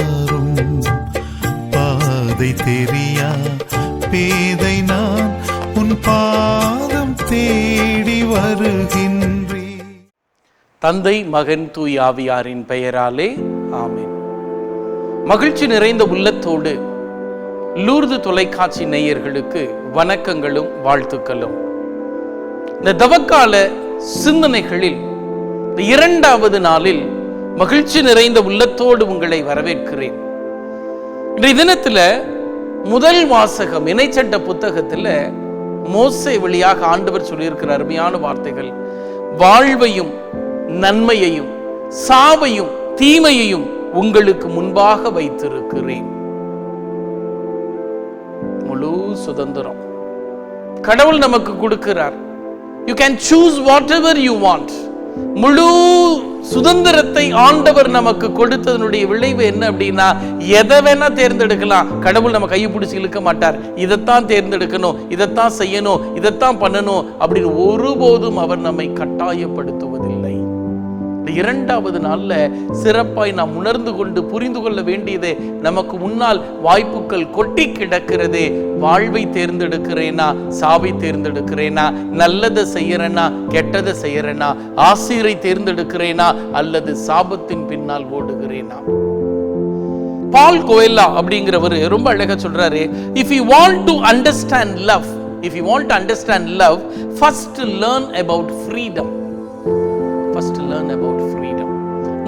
பாரும் பாதை தெரியா? பேதை நான் உன் பாதம் தேடி வருகின்றே தந்தை மகன் தூயாவியாரின் பெயராலே ஆமேன். மகிழ்ச்சி நிறைந்த உள்ளத்தோடு லூர்து தொலைக்காட்சி நேயர்களுக்கு வணக்கங்களும் வாழ்த்துக்களும். இந்த தவக்கால சிந்தனைகளில் இரண்டாவது நாளில் மகிழ்ச்சி நிறைந்த உள்ளத்தோடு உங்களை வரவேற்கிறேன். இன்றைய தினத்தில் முதல் வாசகம் இணைச்சட்ட புத்தகத்தில் மோசை வழியாக ஆண்டவர் சொல்லியிருக்கிற அருமையான வார்த்தைகள் வாழ்வையும் நன்மையையும் சாவையும் தீமையையும் உங்களுக்கு முன்பாக வைத்திருக்கிறேன். முழு சுதந்திரம். கடவுள் நமக்கு கொடுக்கிறார். You can choose whatever you want முழு சுதந்திரத்தை ஆண்டவர் நமக்கு கொடுத்ததனுடைய விளைவு என்ன அப்படின்னா எதை வேணா தேர்ந்தெடுக்கலாம். கடவுள் நம்ம கையை பிடிச்சி இழுக்க மாட்டார். இதைத்தான் தேர்ந்தெடுக்கணும் இதைத்தான் செய்யணும் இதைத்தான் பண்ணணும் அப்படின்னு ஒருபோதும் அவர் நம்மை கட்டாயப்படுத்துவதில்லை. இரண்டாவது நாள்ல சிறப்பாய் நாம் உணர்ந்து கொண்டு புரிந்து கொள்ள வேண்டியது நமக்கு முன்னால் வாய்ப்புகள் கொட்டி கிடக்கிறதே. வாழ்வை தேர்ந்தெடுக்கிறேனா சாவை தேர்ந்தெடுக்கிறேனா நல்லதை செய்யறேனா கெட்டதை செய்யறேனா ஆசிரியரை தேர்ந்தெடுக்கிறேனா அல்லது சாபத்தின் பின்னால் ஓடுகிறேனா. பால் கோயல்லா அப்படிங்கிறவர் ரொம்ப அழகா சொல்றாரு if you want to understand love if you want to understand love first learn about freedom first learn about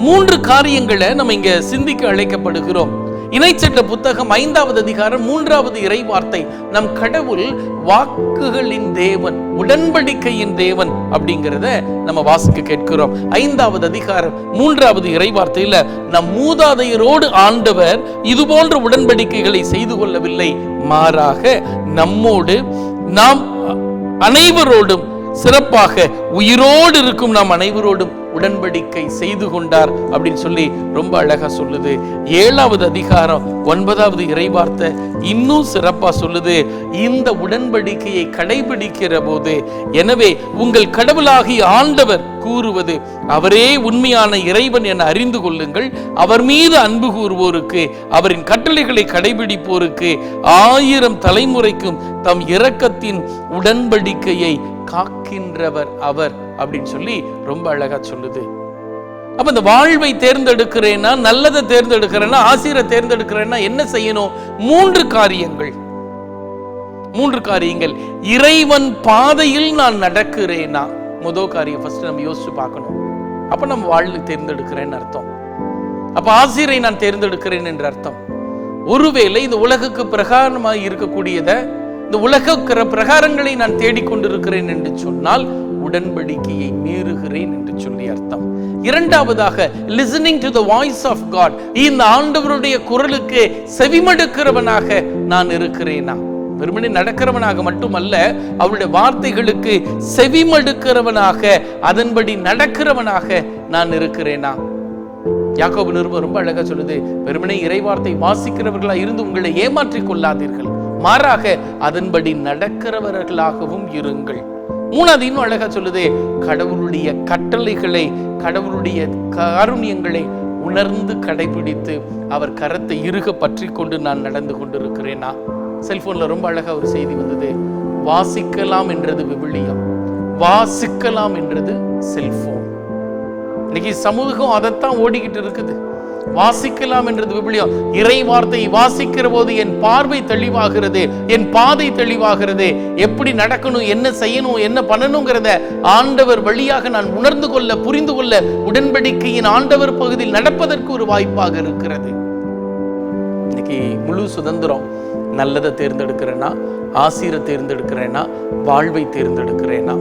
மூன்று காரியங்களை நம்ம இங்க சிந்திக்க அழைக்கப்படுகிறோம். இணைச்சட்ட புத்தகம் ஐந்தாவது அதிகாரம் மூன்றாவது இறை வார்த்தை நம் கடவுள் வாக்குகளின் தேவன் உடன்படிக்கையின் தேவன் அப்படிங்கிறத நம்ம வாசிக்க கேட்கிறோம். ஐந்தாவது அதிகாரம் மூன்றாவது இறை வார்த்தையில நம் மூதாதையரோடு ஆண்டவர் இது போன்ற உடன்படிக்கைகளை செய்து கொள்ளவில்லை மாறாக நம்மோடு நாம் அனைவரோடும் சிறப்பாக உயிரோடு இருக்கும் நாம் அனைவரோடும் உடன்படிக்கை செய்து கொண்டார் அப்படின்னு சொல்லி ரொம்ப அழகா சொல்லுது. ஏழாவது அதிகாரம் ஒன்பதாவது இறைவார்த்தை இன்னும் சிறப்பா சொல்லுது. இந்த உடன்படிக்கையை கடைபிடிக்கிற போது எனவே உங்கள் கடவுளாகி ஆண்டவர் கூறுவது அவரே உண்மையான இறைவன் என அறிந்து கொள்ளுங்கள். அவர் மீது அன்பு கூறுவோருக்கு அவரின் கட்டளைகளை கடைபிடிப்போருக்கு ஆயிரம் தலைமுறைக்கும் தம் இரக்கத்தின் உடன்படிக்கையை காக்கின்றவர் அவர். அப்படின்னு சொல்லி ரொம்ப அழகா சொல்லுது. அப்ப இந்த வாழ்வை தேர்ந்தெடுக்கிறேன்னா நல்லதை தேர்ந்தெடுக்கிறேன்னா ஆசிரியரை தேர்ந்தெடுக்கிறேன்னா என்ன செய்யணும்? மூன்று காரியங்கள். மூன்று காரியங்கள். இறைவன் பாதையில் நான் நடக்கிறேனா முதல் காரியம் ஃபர்ஸ்ட் நம்ம யோசிச்சு பார்க்கணும். அப்ப நம்ம வாழ்வு தேர்ந்தெடுக்கிறேன்னு அர்த்தம். அப்ப ஆசிரியரை நான் தேர்ந்தெடுக்கிறேன் என்ற அர்த்தம். ஒருவேளை இந்த உலகுக்கு பிரகாரமாக இருக்கக்கூடியதை இந்த உலக பிரகாரங்களை நான் தேடிக்கொண்டிருக்கிறேன் என்று சொன்னால் உடன்படிக்கையை மீறுகிறேன் என்று சொல்லி அர்த்தம். இரண்டாவதாக listening to the voice of God இந்த ஆண்டவருடைய குரலுக்கு செவிமடுக்கிறவனாக நான் இருக்கிறேனா? வெறுமனே நடக்கிறவனாக மட்டுமல்ல அவருடைய வார்த்தைகளுக்கு செவிமடுக்கிறவனாக அதன்படி நடக்கிறவனாக நான் இருக்கிறேனா? யாக்கோபு நிருபம் ரொம்ப அழகா சொல்லுது வெறுமனே இறைவார்த்தை வாசிக்கிறவர்களா இருந்து உங்களை ஏமாற்றிக் கொள்ளாதீர்கள். மாறாக அதன்படி நடக்கிறவர்களாகவும் இருங்கள். மூணாவது இன்னும் அழகா சொல்லுது கடவுளுடைய கட்டளைகளை கடவுளுடைய காருண்யங்களை உணர்ந்து கடைபிடித்து அவர் கரத்தை இறுக பற்றி கொண்டு நான் நடந்து கொண்டிருக்கிறேனா? செல்போன்ல ரொம்ப அழகா ஒரு செய்தி வந்தது வாசிக்கலாம் என்றது விவிலியம் வாசிக்கலாம் என்றது செல்போன். இன்னைக்கு சமூகம் அதைத்தான் ஓடிக்கிட்டு இருக்குது. வாசிக்கலாம் என்றது விபிலியம். இறை வார்த்தையை வாசிக்கிற போது என் பார்வை தெளிவாகிறது என் பாதை தெளிவாகிறது. எப்படி நடக்கணும் என்ன செய்யணும் என்ன பண்ணணுங்கிறத ஆண்டவர் வழியாக நான் உணர்ந்து கொள்ள புரிந்து கொள்ள உடன்படிக்கையின் ஆண்டவர் பகுதியில் நடப்பதற்கு ஒரு வாய்ப்பாக இருக்கிறது. இன்னைக்கு முழு சுதந்திரம் நல்லதை தேர்ந்தெடுக்கிறேன்னா ஆசிரை தேர்ந்தெடுக்கிறேன்னா வாழ்வை தேர்ந்தெடுக்கிறேன்னா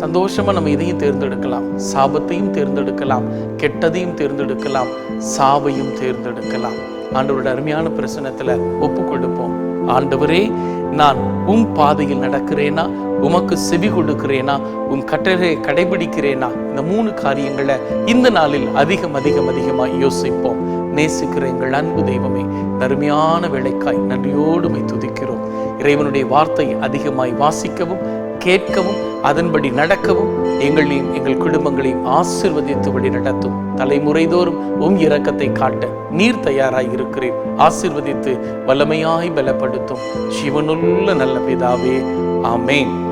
சந்தோஷமா நம்ம இதையும் தேர்ந்தெடுக்கலாம். சாபத்தையும் தேர்ந்தெடுக்கலாம். கெட்டதையும் தேர்ந்தெடுக்கலாம். சாவையும் தேர்ந்தெடுக்கலாம். ஆண்டவரோட அருமையான பிரசனத்தில் ஒப்பு கொடுப்போம் ஆண்டவரே நான் உம் பாதையில் நடக்கிறேனா? உமக்கு செவி கொடுக்கிறேனா? உம் கட்டளையை கடைபிடிக்கிறேனா? இந்த மூணு காரியங்களை இந்த நாளில் அதிகம் அதிகம் அதிகமாக யோசிப்போம். நேசிக்கிற எங்கள் அன்பு தெய்வமே அருமையான வேலைக்காய் நன்றியோடுமை துதிக்கிறோம். இறைவனுடைய வார்த்தை அதிகமாய் வாசிக்கவும் கேட்கவும் அதன்படி நடக்கவும் எங்களையும் எங்கள் குடும்பங்களையும் ஆசிர்வதித்து வழி நடத்தும். தலைமுறைதோறும் உம் இரக்கத்தை காட்ட நீர் தயாராய் இருக்கிறேன் ஆசிர்வதித்து வல்லமையாய் பலப்படுத்தும். சிவனுள்ள நல்ல பிதாவே ஆமேன்.